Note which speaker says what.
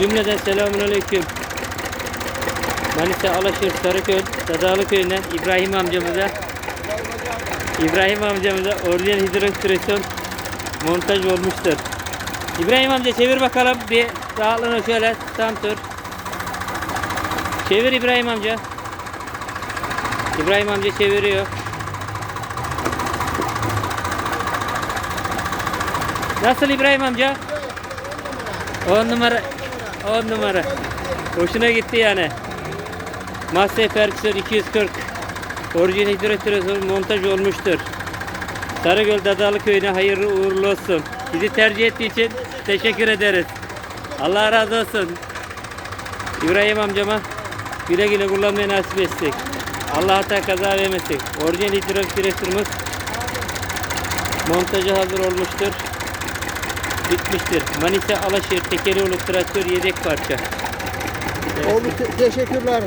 Speaker 1: Cümleden selamun aleyküm. Manisa Alaşır Sarıköy Dadalı köyünden İbrahim amcamıza İbrahim amcamıza orijinal hidrokspresyon montaj olmuştur. İbrahim amca çevir bakalım bir dağılını şöyle tam tur. Çevir İbrahim amca. İbrahim amca çeviriyor. Nasıl İbrahim amca? 10 numara 10 numara. Hoşuna gitti yani. Master Ferguson 240 orijinal hidrotrezor montaj olmuştur. Sarıgöl Dadalı köyüne hayırlı uğurlu olsun. Bizi tercih ettiği için teşekkür ederiz. Allah razı olsun. İbrahim amcama güle güle kullanmayı nasip etsin. Allah hata kaza vermesin. Orijinal hidrotrezorumuz montajı hazır olmuştur. Bitmiştir. Manisa Alaşehir Tekelioğlu traktör yedek parça. Evet.
Speaker 2: Oldu te- teşekkürler.